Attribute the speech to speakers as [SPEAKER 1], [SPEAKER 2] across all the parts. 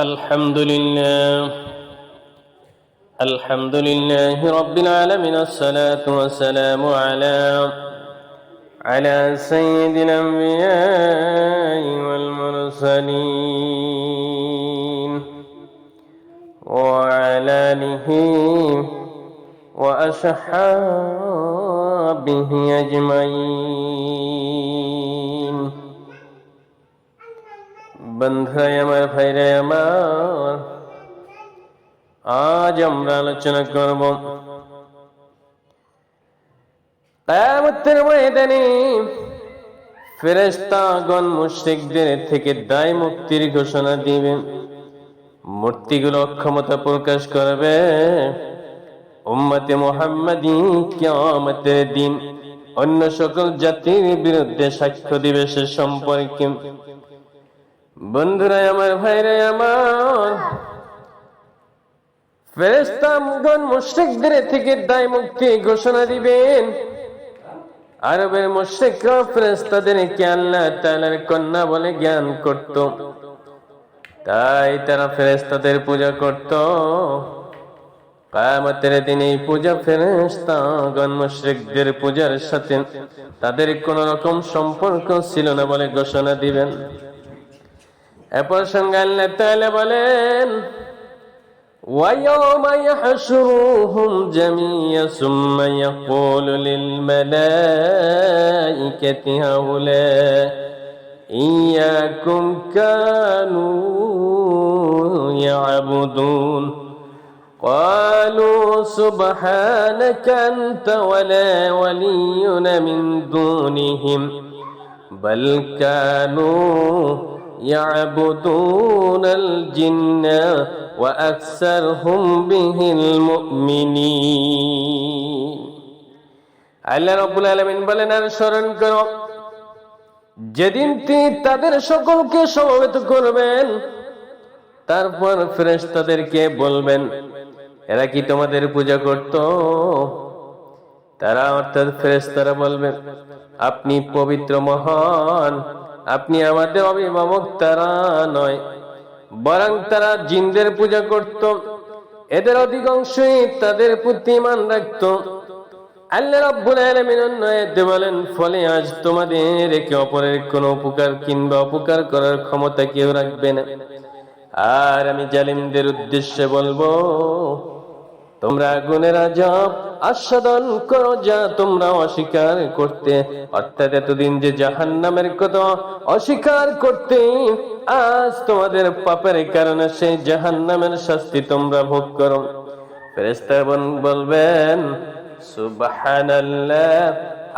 [SPEAKER 1] الحمد لله. الحمد لله رب العالمين. الصلاة والسلام على على سيد الأنبياء والمرسلين. وعلى آله وأصحابه أجمعين. বন্ধুরাই আমার ভাইরাই আমার আজ আমরা আলোচনা করব কায়ামতের ময়দানে ফেরেস্তাগণ মুশ্রিকদের থেকে দায় মুক্তির ঘোষণা দিবে। মূর্তিগুলো অক্ষমতা প্রকাশ করবে। উম্মতে মোহাম্মদী কিয়ামতের দিন অন্য সকল জাতির বিরুদ্ধে সাক্ষ্য দিবে সে সম্পর্কে। বন্ধুরাই আমার ভাইরাই আমার। ফেরেস্তামগণ থেকে দায় মুক্তি ঘোষণা দিবেন। আরবের ফেরেস্তাদেরকে আল্লাহ তাআলার কন্যা বলে জ্ঞান করত। তাই তারা ফেরেস্তাদের পূজা করত। কায়ামতের দিন এই পূজা ফেরেস্তাগণ মুশ্রিকদের পূজার সাথে তাদের কোন রকম সম্পর্ক ছিল না বলে ঘোষণা দিবেন। এরপর সঙ্গে আল্লাহ তাআলা বলেন ويوم يحشرهم جميعا ثم يقول للملائكة هؤلاء إياكم كانوا يعبدون قالوا سبحانك أنت ولا ولينا من دونهم بل كانوا يعبدون الجن وأكثرهم به المؤمنين আল্লাহ রব্বুল আলমিন বলেন আর স্মরণ করো যেদিন তিনি তাদের সকলকে সমবেত করবেন তারপর ফ্রেশ তাদেরকে বলবেন এরা কি তোমাদের পূজা করত তারা অর্থাৎ ফ্রেশ তারা বলবেন আপনি পবিত্র মহান আপনি আমাদের অভিভাবক, তারা নয়। বরং তারা জিনদের পূজা করত। এদের অধিকাংশই তাদের প্রতি মান রাখত। আল্লাহ রাব্বুল আলামিন অন্যায়তে বলেন, ফলে আজ তোমাদের একে অপরের কোনো উপকার কিংবা অপকার করার ক্ষমতা কেউ রাখবে না। আর আমি জালিমদের উদ্দেশ্যে বলব তোমরা আগুনের আজাব আস্বাদন করো যা তোমরা অস্বীকার করতে। অর্থাৎ এতদিন যে জাহান নামের কথা অস্বীকার করতে, আজ তোমাদের পাপের কারণে সেই জাহান নামের শাস্তি তোমরা ভোগ করো। ফেরেস্তা বলবেন, সুবহানাল্লাহ,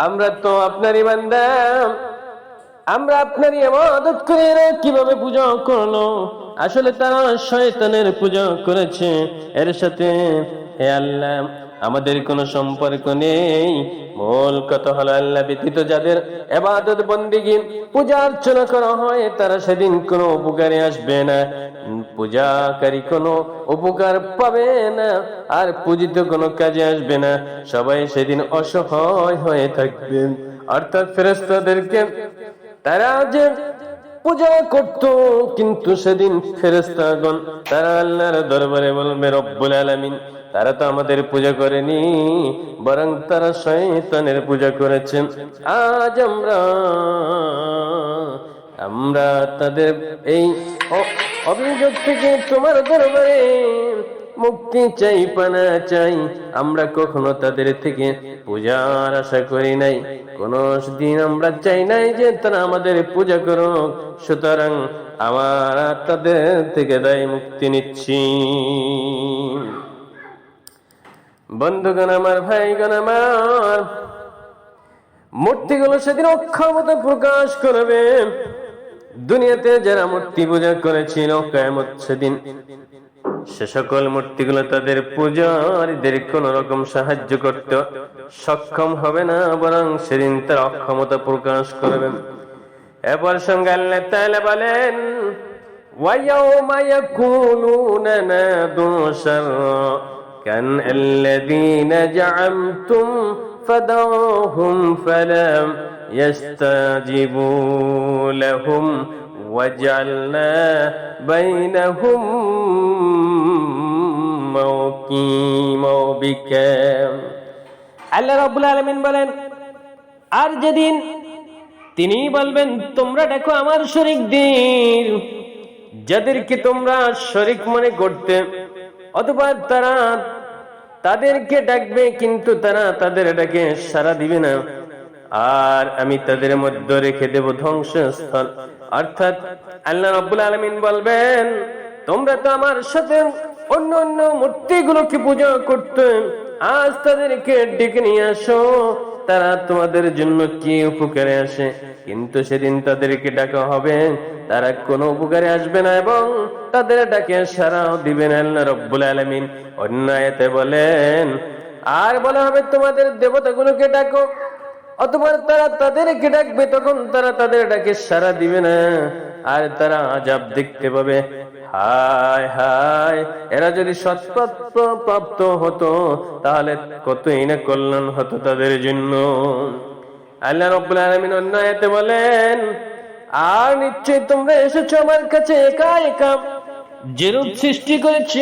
[SPEAKER 1] আমরা তো আপনারই বান্দা। আমরা আপনারই ইবাদত করে কীভাবে পূজা করল? আসলে তারা শয়তানের পূজা করেছে। এর সাথে হে আল্লাহ, আমাদের কোনো সম্পর্ক নেই। মূল কথা হলো আল্লাহ ব্যতীত যাদের এবাদত বন্দিগি পূজা অর্চনা করা হয়, তারা সেদিন কোনো উপকারে আসবে না। পূজাকারী কোনো উপকার পাবে না, আর পূজিত কোনো কাজে আসবে না। সবাই সেদিন অসহায় হয়ে থাকবেন অর্থাৎ ফেরেস্তাদেরকে তারা যে পূজা করত, কিন্তু সেদিন ফেরেস্তাগণ তারা আল্লাহর দরবারে বলবে, রব্বুল আলামিন তারা তো আমাদের পূজা করেনি, বরং তারা শয়তানের পূজা করেছেন। আজ আমরা আমরা তাদের এই অভিযোগ থেকে তোমার দরবারে মুক্তি চাই, পানা চাই। আমরা কখনো তাদের থেকে পূজার আশা করি নাই। কোন দিন আমরা চাই নাই যে তারা আমাদের পূজা করুক। সুতরাং আমার তাদের থেকে দায় মুক্তি নিচ্ছি। বন্ধুগণ আমার ভাইগণ আমার মূর্তিগুলো সেদিন অক্ষমতা প্রকাশ করবে দুনিয়াতে যারা মূর্তি পূজা করেছিল কেমত সেদিন সে সকল মূর্তিগুলো তাদের পূজারীদের কোন রকম সাহায্য করতে সক্ষম হবে না বরং সেদিন তার অক্ষমতা প্রকাশ করবেন এরপর সঙ্গে আল্লাহ তাআলা বলেন ويوم يكونون نادوا شركا الذين زعمتم فدعوهم فلم يستجيبوا لهم وجعلنا بينهم موقيما وبكام আল্লাহ রাব্বুল আলামিন বলেন আর যেদিন তিনি বলবেন তোমরা দেখো আমার শরিকদের যাদেরকে তোমরা শরিক মনে করতে অথবা তারা তাদেরকে ডাকবে, কিন্তু তারা তাদের ডাকে সারা দিবে না। আর আমি তাদের মধ্যে রেখে দেব ধ্বংসস্থল। অর্থাৎ আল্লাহ রাব্বুল আলামিন বলবেন, তোমরা তো আমার সাথে অন্য অন্য মূর্তিগুলোকে পূজা করতে আজ তাদেরকে ডেকে নিয়ে আসো। তারা তোমাদের জন্য কি উপকারে আসে? কিন্তু সেদিন তাদেরকে ডাকা হবে। তারা কোনো উপকারে আসবে না এবং তাদের ডাকে সারাও দিবেন আল্লাহ রব্বুল আলমিন। অন্যায়তে বলেন, আর বলা হবে তোমাদের দেবতাগুলোকে ডাকো অথবা তারা তাদেরকে ডাকবে, তখন তারা তাদের ডাকে সারা দিবে না। আর তারা আজাব দেখতে পাবে। হায় হায়, এরা যদি প্রাপ্ত হতো, তাহলে কতই না কল্যাণ হতো তাদের জন্য। আল্লাহ রব্বুল আলামিন অন্য বলেন, আর নিশ্চয় তোমরা এসেছ আমার কাছে একা একা। যেরূপ সৃষ্টি করেছি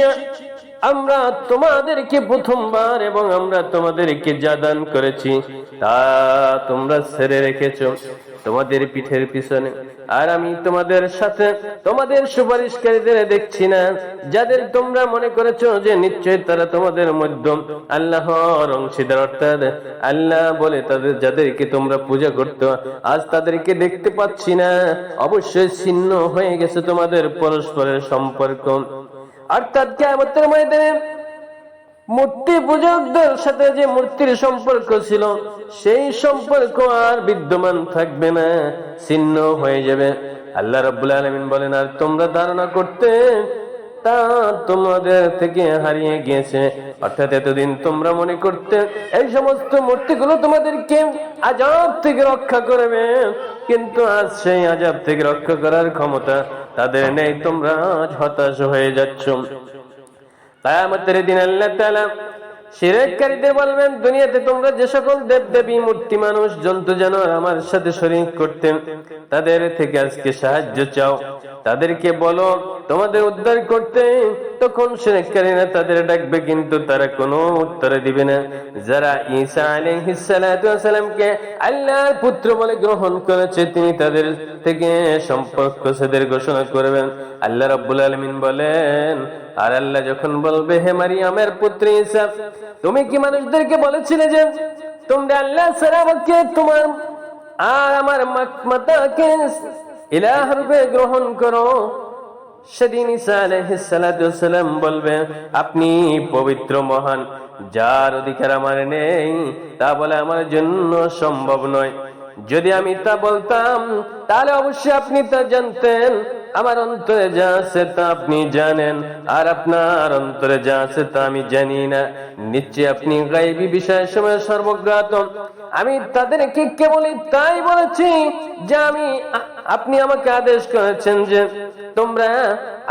[SPEAKER 1] আমরা তোমাদেরকে প্রথমবার এবং আমরা তোমাদেরকে যা দান করেছি, তা তোমরা ছেড়ে রেখেছো তোমাদের পিঠের পিছনে। আর আমি তোমাদের সাথে তোমাদের সুপারিশকারীদের দেখছি না, যাদের তোমরা মনে করেছ যে নিশ্চয় তারা তোমাদের মধ্যম আল্লাহর অংশীদার, অর্থাৎ আল্লাহ বলে তাদের, যাদেরকে তোমরা পূজা করতো আজ তাদেরকে দেখতে পাচ্ছি না। অবশ্যই ছিন্ন হয়ে গেছে তোমাদের পরস্পরের সম্পর্ক। অর্থাৎ কেমতের ময়দানে মূর্তি পূজকদের সাথে যে মূর্তির সম্পর্ক ছিল, সেই সম্পর্ক আর বিদ্যমান থাকবে না, ছিন্ন হয়ে যাবে। আল্লাহ রাব্বুল আলামিন বলেন, আর তোমরা ধারণা করতে তা তোমাদের থেকে হারিয়ে গিয়েছে। অর্থাৎ এতদিন তোমরা মনে করতে, এই সমস্ত মূর্তিগুলো তোমাদেরকে আজাব থেকে রক্ষা করবে। কিন্তু আজ সেই আজাব থেকে রক্ষা করার ক্ষমতা তাদের নেই তোমরা হতাশ হয়ে যাচ্ছ। কায়ামতের দিন আল্লাহ তাআলা শিরেককারীদের বলবেন, দুনিয়াতে তোমরা যে সকল দেব দেবী মূর্তি মানুষ, জন্তু, জানোয়ার আমার সাথে শরীক করতেন, তাদের থেকে আজকে সাহায্য চাও। তাদেরকে বলো, তোমাদের উদ্ধার করতে তখন শিরেককারীরা তাদের ডাকবে, কিন্তু তারা কোনো উত্তরে দিবে না। যারা ঈসা আলাইহিস সালাতু ওয়াসালামকে আল্লাহর পুত্র বলে গ্রহণ করেছে, তিনি তাদের থেকে সম্পর্ক সেদের ঘোষণা করবেন। আল্লাহ রাব্বুল আলামিন বলেন আর আল্লাহ যখন বলবে, হে মারিয়ামের পুত্র ঈসা, তুমি কি মানুষদেরকে বলেছিলে যে, তোমরা আল্লাহ আমাকে, তোমার আর আমার মাতাকে ইলাহ রূপে গ্রহণ করো? সেদিন ঈসা বলবে, আপনি পবিত্র, মহান, যার অধিকার আমার নেই, তা বলে আমার জন্য সম্ভব নয়। যদি আমি তা বলতাম, তাহলে অবশ্যই আপনি তা জানতেন। আমার অন্তরে যা আছে তা আপনি জানেন, আর আপনার অন্তরে যা আছে তা আমি জানি না। নিশ্চয় আপনি গাইবি বিষয়ের সময় সর্বজ্ঞাত আমি তাদেরকে কেবলই তাই বলেছি যে আমি, আপনি আমাকে আদেশ করেছেন যে তোমরা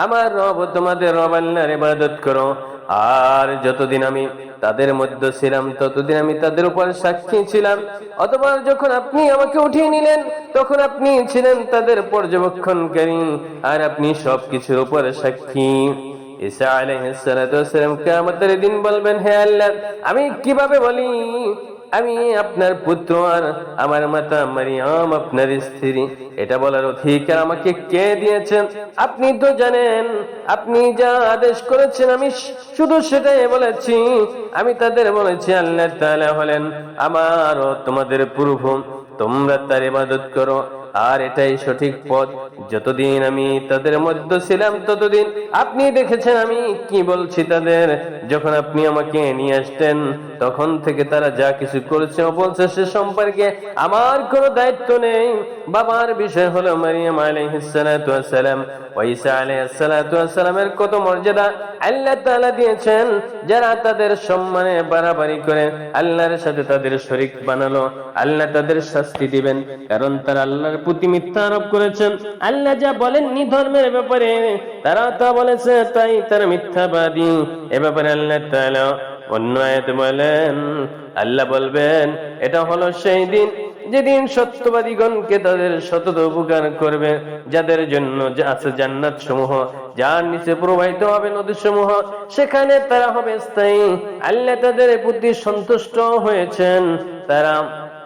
[SPEAKER 1] আমার রব, তোমাদের রব আল্লাহর ইবাদত করো। আর যতদিন আমি তাদের মধ্যে ছিলাম, ততদিন আমি তাদের উপর সাক্ষী ছিলাম। অথবা যখন আপনি আমাকে উঠিয়ে নিলেন, তখন আপনি ছিলেন তাদের পর্যবেক্ষণকারী আর আপনি সবকিছুর উপর সাক্ষী। ঈসা আলহ সালাম কে আমাদের দিন বলবেন, হে আল্লাহ, আমি কীভাবে বলি? আমি আপনার পুত্র আর আমার মাতা মারিয়াম, আপনার স্ত্রী। এটা বলার অধিকার আমাকে কে দিয়েছেন? আপনি তো জানেন, আপনি যা আদেশ করেছেন, আমি শুধু সেটাই বলেছি। আমি তাদের বলেছি, আল্লাহ তাআলা হলেন আমার ও তোমাদের প্রভু। তোমরা তার ইবাদত করো। আর এটাই সঠিক পথ। যতদিন আমি তাদের মধ্যে ছিলাম, ততদিন আপনি দেখেছেন আমি কি বলছি তাদের। যখন আপনি আমাকে নিয়ে আসতেন, তখন থেকে তারা যা কিছু করেছে বলছে সে সম্পর্কে আমার কোনো দায়িত্ব নেই। বাবার বিষয় হলো মারিয়াম আলাইহিস সালাতু ওয়াস সালাম ওয়া ঈসা আলাইহিস সালাতু ওয়াস সালামের কত মর্যাদা আল্লাহ তাআলা দিয়েছেন, যারা তাদের সম্মানে বাড়াবাড়ি করে আল্লাহর সাথে তাদের শরীক বানালো, আল্লাহ তাদের শাস্তি দিবেন। কারণ তারা আল্লাহর প্রতি মিথ্যা আরোপ করেছেন। আল্লাহ যা বলেননি ধর্মের ব্যাপারে তা বলেছে, তাই তারা মিথ্যাবাদী। এ ব্যাপারে আল্লাহ অন্য বলেন, আল্লাহ বলবেন, এটা হলো সেই দিন যেদিন সত্যবাদীগণকে তাদের সতত উপকার করবে, যাদের জন্য আছে জান্নাত সমূহ যার নিচে প্রবাহিত হবে নদী সমূহ সেখানে তারা হবে স্থায়ী। আল্লাহ তাদের প্রতি সন্তুষ্ট হয়েছেন। তারা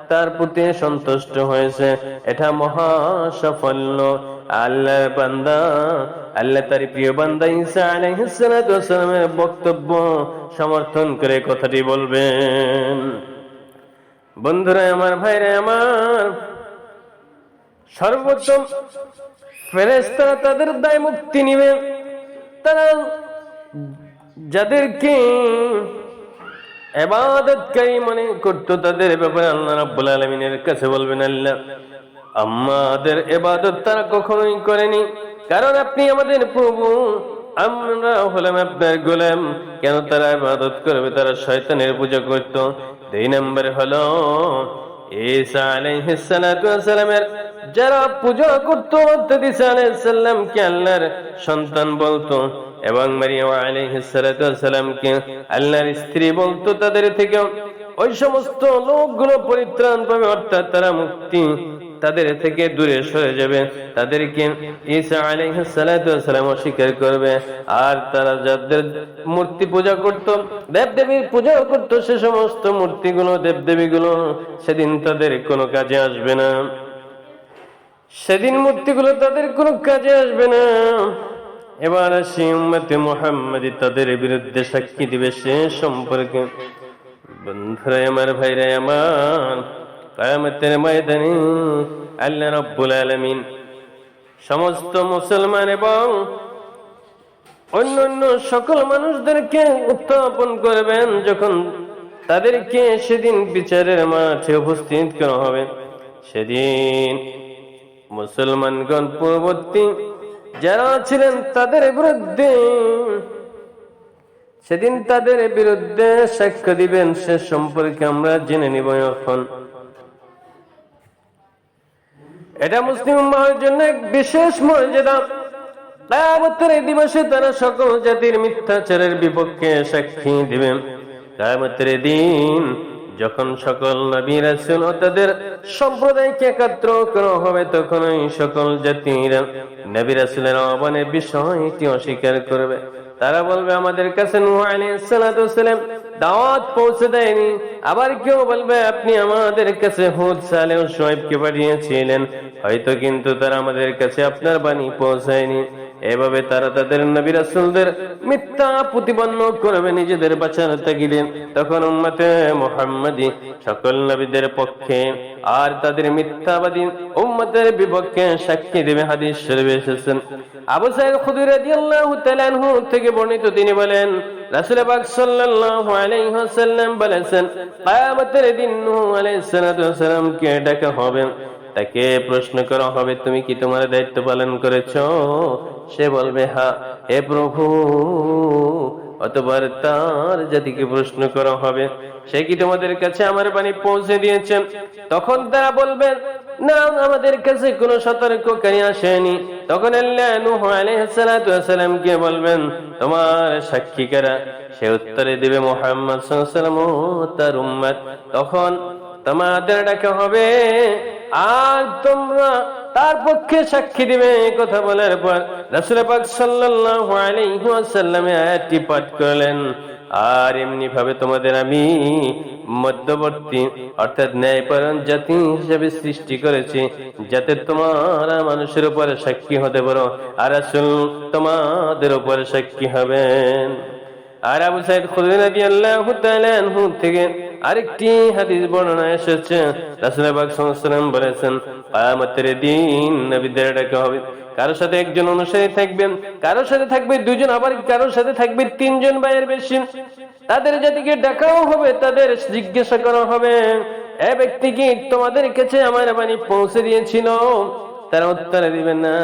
[SPEAKER 1] তার প্রতি সন্তুষ্ট হয়েছে। এটা মহা সাফল্য। আল্লাহর বান্দা, আল্লাহ তার প্রিয় বান্দা ঈসা আলাইহিস সালাতু ওয়াসালামের বক্তব্য সমর্থন করে কথাটি বলবেন। বন্ধুরা, আমার ভাইরা, আমার সর্বোত্তম ফেরেশতারা তাদের দায় মুক্তি নিবে। তারা যাদেরকে এবাদতকারী মনে করতো তাদের ব্যাপারে আল্লাহ রাব্বুল আলামিনের কাছে বলবেন আল্লাহ, আমাদের এবাদত তারা কখনোই করেনি। কারণ আপনি আমাদের প্রভু, আমরা হলাম আপনার গোলাম। কেন তারা ইবাদত করবে? তারা শয়তানের পূজা করত। দুই নম্বরে হলো ঈসা আলাইহিস সালাতু ওয়াসালামের যারা পূজা করতো আল্লাহর সন্তান বলতো এবং আল্লাহর স্ত্রী বলতো তাদের থেকে, ওই সমস্ত লোকগুলো পরিত্রাণ পাবে, অর্থাৎ তারা মুক্তি তাদের থেকে দূরে সরে যাবে। তাদেরকে ঈসা আলাইহিস সালাতু ওয়াসালাম অস্বীকার করবে। আর তারা যাদের মূর্তি পূজা করত, দেবদেবীর পূজা করত, সে সমস্ত মূর্তিগুলো, দেবদেবীগুলো সেদিন তাদের কোনো কাজে আসবে না। সেদিন মূর্তিগুলো তাদের কোনো কাজে আসবে না। এবার আসি উম্মতে মোহাম্মদি তাদের বিরুদ্ধে সাক্ষী দিবে সে সম্পর্কে। বন্ধুরা, আমার ভাইরা, আমার কায়ামতের ময়দানে আল্লাহ রব্বুল আলামিন সমস্ত মুসলমান এবং অন্য অন্য সকল মানুষদেরকে উত্থাপন করবেন যখন তাদেরকে সেদিন বিচারের মাঠে উপস্থিত করা হবে। সেদিন মুসলমানগণ পূর্ববর্তী যারা ছিলেন তাদের বিরুদ্ধে, সেদিন তাদের বিরুদ্ধে সাক্ষ্য দিবেন, সে সম্পর্কে আমরা জেনে নিব এখন। এটা মুসলিম উম্মাহের জন্য এক বিশেষ মর্যাদা। কায়ামতের এই দিবসে তারা সকল জাতির মিথ্যাচারের বিপক্ষে সাক্ষী দিবেন। এই দিন যখন সকল নবী তাদের সম্প্রদায়কে একত্র করা হবে তখন সকল জাতিরা নবী রাসূলের আহ্বানের বিষয়টি অস্বীকার করবে। তারা বলবে, আমাদের কাছে দাওয়াত পৌঁছে দেয়নি। আবার কেউ বলবে, আপনি আমাদের কাছে হুদ সালেহ শোয়েবকে পাঠিয়েছিলেন। হয়তো কিন্তু তারা আমাদের কাছে আপনার বাণী পৌঁছায়নি। এভাবে তারা তাদের নবী রাসূলদের মিথ্যা প্রতিপন্ন করবে, নিজেদের বাঁচার তাগিদে। তখন উম্মতে মুহাম্মাদি সকল নবীদের পক্ষে আর তাদের মিথ্যাবাদী উম্মতের বিপক্ষে সাক্ষী দেবে হাদিস শরীফে এসেছেন। আবু সাইদ খুদরি থেকে বর্ণিত তিনি বলেন তাকে প্রশ্ন করা হবে, তুমি কি তোমার দায়িত্ব পালন করেছ? সে বলবে, হা, হে প্রভু, অতবার তার জাতিকে প্রশ্ন করা হবে। সে কি তোমাদের কাছে আমার বাণী পৌঁছে দিয়েছেন? তখন তারা বলবেন না, আমাদের কাছে সতর্ককারী আসেনি। তখন বলবেন, তোমার সাক্ষী কারা? সে উত্তরে দিবে, মুহাম্মদ তার উম্মত। তখন তোমাদের ডাকা হবে, আর তোমরা তার পক্ষে সাক্ষী দিবে কথা বলার পর রাসূল আয়াতটি পাঠ করলেন, আর এমনি ভাবে তোমাদের আমি মধ্যবর্তী অর্থাৎ ন্যায়পরায়ণ জাতি হিসেবে সৃষ্টি করেছি, যাতে তোমরা মানুষের উপরে সাক্ষী হতে পারো আর আসল তোমাদের উপরে সাক্ষী হবেন। আর আবু রাদিয়াল্লাহু তাআলা থেকে আরেকটি হাদিস বর্ণনা এসেছে। রাসূল পাক সাল্লাল্লাহু আলাইহি ওয়াসাল্লাম বলেছেন, কিয়ামতের দিন নবীদের হবে। কারোর সাথে একজন অনুসারী থাকবেন, কারোর সাথে থাকবে দুজন আবার কারোর সাথে থাকবে তিনজন ভাইয়ের বেশি। তাদের জাতিকে ডাকাও হবে, তাদের জিজ্ঞাসা করা হবে। এ ব্যক্তি কি তোমাদের কাছে আমার বাণী পৌঁছে দিয়েছিল? তারা উত্তর দিবেন না।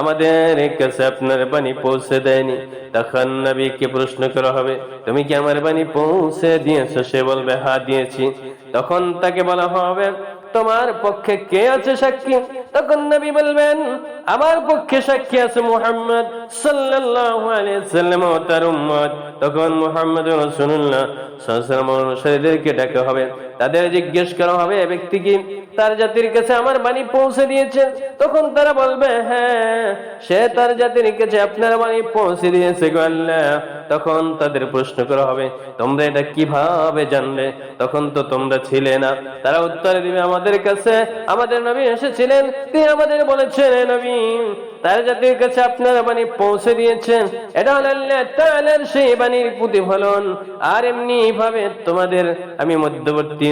[SPEAKER 1] আমাদের কাছে আপনার বাণী পৌঁছে দেয়নি। তখন নবীকে প্রশ্ন করা হবে, তুমি কি আমার বাণী পৌঁছে দিয়েছ? সে বলবে হা দিয়েছি। তখন তাকে বলা হবে, তোমার পক্ষে কে আছে সাক্ষী? তখন নবী বলবেন, আমার পক্ষে সাক্ষী আছে মুহাম্মদ সাল্লাল্লাহু আলাইহি সাল্লাম তার উম্মত। তখন মুহাম্মদ রাসূলুল্লাহ সাল্লাল্লাহু আলাইহি অনুসারীদেরকে ডাকা হবে তাদের জিজ্ঞেস করা, হবে এ ব্যক্তি কি? তার জাতির কাছে আমার বাণী পৌঁছে দিয়েছে। তখন তারা বলবে হ্যাঁ সে তার জাতির কাছে আপনার বাণী পৌঁছে দিয়েছে তখন তাদের প্রশ্ন করা হবে, তোমরা এটা কীভাবে জানলে? তখন তো তোমরা ছিলে না। তারা উত্তর দিবে, আমাদের কাছে, আমাদের নবী এসেছিলেন। তিনি আমাদের বলেছেন, "হে নবী, তার জাতির কাছে আপনার বাণী পৌঁছে দিয়েছেন এটা হলো আল্লাহ সেই বাণীর প্রতিফলন। আর এমনি ভাবে তোমাদের আমি মধ্যবর্তী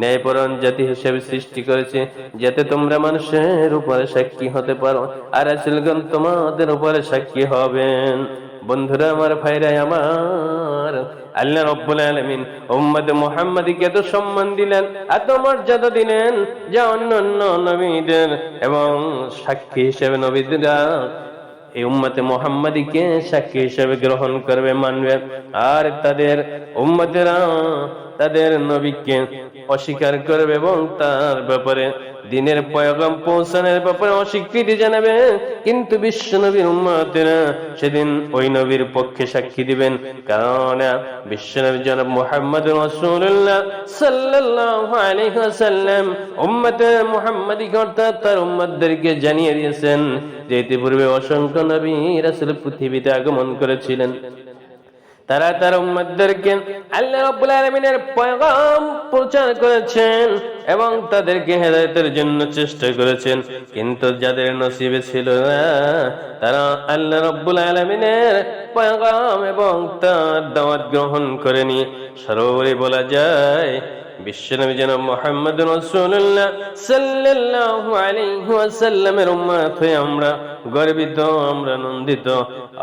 [SPEAKER 1] ন্যায়পরণ জাতি হিসেবে সৃষ্টি করেছে, যাতে তোমরা মানুষের উপরে সাক্ষী হতে পারো। আর আসলগণ তোমাদের উপরে সাক্ষী হবেন। বন্ধুরা আমার ভাইরাই আমার আল্লাহ রব্বুল আলামিন উম্মত মুহাম্মাদীকে এত সম্মান দিলেন এত মর্যাদা দিলেন যা অন্য অন্য নবীদের এবং সাক্ষী হিসেবে নবীরা এই উম্মতে মোহাম্মদীকে সাক্ষী হিসেবে গ্রহণ করবে, মানবে। আর তাদের উম্মতেরা তাদের নবীকে অস্বীকার করবে এবং তার ব্যাপারে দিনের পয়গাম পৌঁছানোর ব্যাপারে অস্বীকৃতি জানাবে। কিন্তু বিশ্ব নবীর উম্মতেরা সেদিন ওই নবীর পক্ষে সাক্ষী দিবেন। কারণ বিশ্ব নবী জনাব মোহাম্মদ রাসূলুল্লাহ সাল্লাল্লাহু আলাইহি ওয়াসাল্লাম উম্মতে মুহাম্মাদীকে অর্থাৎ তার উম্মতদেরকে জানিয়ে দিয়েছেন যে ইতিপূর্বে অসংখ্য নবী রাসূল পৃথিবীতে আগমন করেছিলেন। তারা তার উম্মতদেরকে আল্লাহ রাব্বুল আলামিনের পয়গাম প্রচার করেছেন এবং তাদেরকে হেদায়েতের জন্য চেষ্টা করেছেন। কিন্তু যাদের নসিবে ছিল না, তারা আল্লাহ রাব্বুল আলামিনের পয়গাম এবং তার দাওয়াত গ্রহণ করেনি। সর্বোপরি বলা যায় বিশ্বনবী যেন মোহাম্মদ রসুল্লাহ সাল্লাল্লাহু আলাইহি ওয়াসাল্লামের উম্মত হয়ে আমরা গর্বিত, আমরা নন্দিত,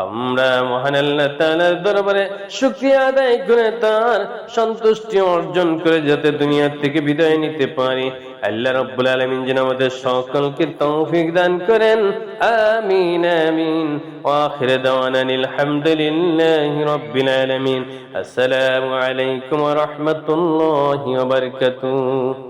[SPEAKER 1] আমরা মহান আল্লাহ তাআলার দরবারে শুকরিয়া আদায় করে তার সন্তুষ্টি অর্জন করে যাতে দুনিয়া থেকে বিদায় নিতে পারি। আল্লাহ রাব্বুল আলামিন যেন আমাদের সকলকে তৌফিক দান করেন আমিন আমিন ওয়া আখির দাওয়ানা আলহামদুলিল্লাহি রাব্বিল আলামিন আসসালামু আলাইকুম ওয়া রাহমাতুল্লাহি ওয়া বারাকাতুহু